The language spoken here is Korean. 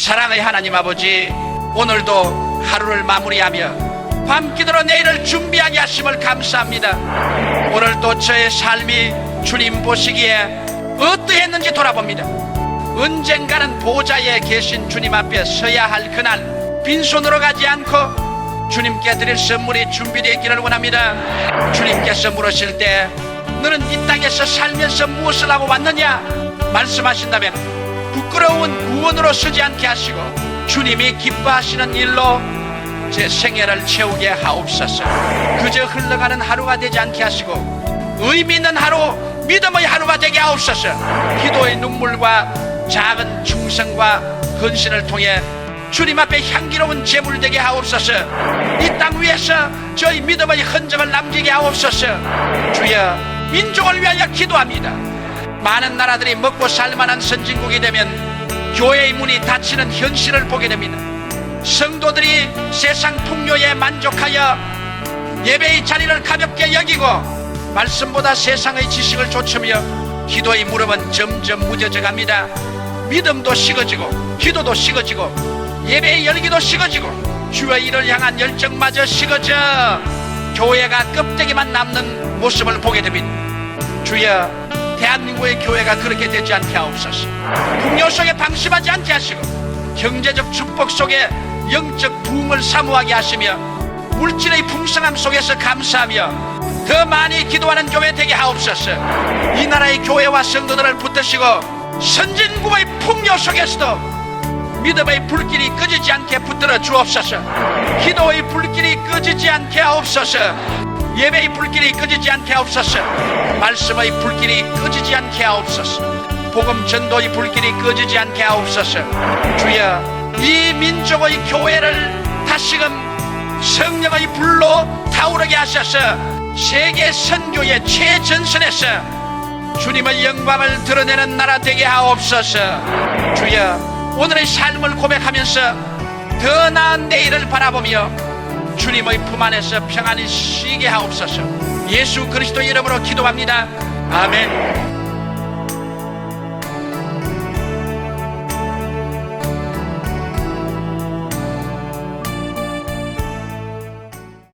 사랑의 하나님 아버지 오늘도 하루를 마무리하며 밤기도로 내일을 준비하게 하심을 감사합니다. 오늘도 저의 삶이 주님 보시기에 어떠했는지 돌아봅니다. 언젠가는 보좌에 계신 주님 앞에 서야 할 그날 빈손으로 가지 않고 주님께 드릴 선물이 준비되어 있기를 원합니다. 주님께서 물으실 때 너는 이 땅에서 살면서 무엇을 하고 왔느냐 말씀하신다면 부끄러운 구원으로 서지 않게 하시고 주님이 기뻐하시는 일로 제 생애를 채우게 하옵소서. 그저 흘러가는 하루가 되지 않게 하시고 의미 있는 하루 믿음의 하루가 되게 하옵소서. 기도의 눈물과 작은 충성과 헌신을 통해 주님 앞에 향기로운 제물 되게 하옵소서. 이 땅 위에서 저희 믿음의 흔적을 남기게 하옵소서. 주여 민족을 위하여 기도합니다 많은 나라들이 먹고 살만한 선진국이 되면 교회의 문이 닫히는 현실을 보게 됩니다. 성도들이 세상 풍요에 만족하여 예배의 자리를 가볍게 여기고 말씀보다 세상의 지식을 좇으며 기도의 무릎은 점점 무뎌져 갑니다. 믿음도 식어지고 기도도 식어지고 예배의 열기도 식어지고 주의 일을 향한 열정마저 식어져 교회가 껍데기만 남는 모습을 보게 됩니다. 주여 대한민국의 교회가 그렇게 되지 않게 하옵소서. 풍요 속에 방심하지 않게 하시고 경제적 축복 속에 영적 부흥을 사모하게 하시며 물질의 풍성함 속에서 감사하며 더 많이 기도하는 교회 되게 하옵소서. 이 나라의 교회와 성도들을 붙드시고 선진국의 풍요 속에서도 믿음의 불길이 꺼지지 않게 붙들어 주옵소서. 기도의 불길이 꺼지지 않게 하옵소서 예배의 불길이 꺼지지 않게 하옵소서. 말씀의 불길이 꺼지지 않게 하옵소서. 복음 전도의 불길이 꺼지지 않게 하옵소서. 주여 이 민족의 교회를 다시금 성령의 불로 타오르게 하셔서. 세계 선교의 최전선에서 주님의 영광을 드러내는 나라 되게 하옵소서. 주여 오늘의 삶을 고백하면서 더 나은 내일을 바라보며 주님의 품 안에서 평안히 쉬게 하옵소서. 예수 그리스도 이름으로 기도합니다. 아멘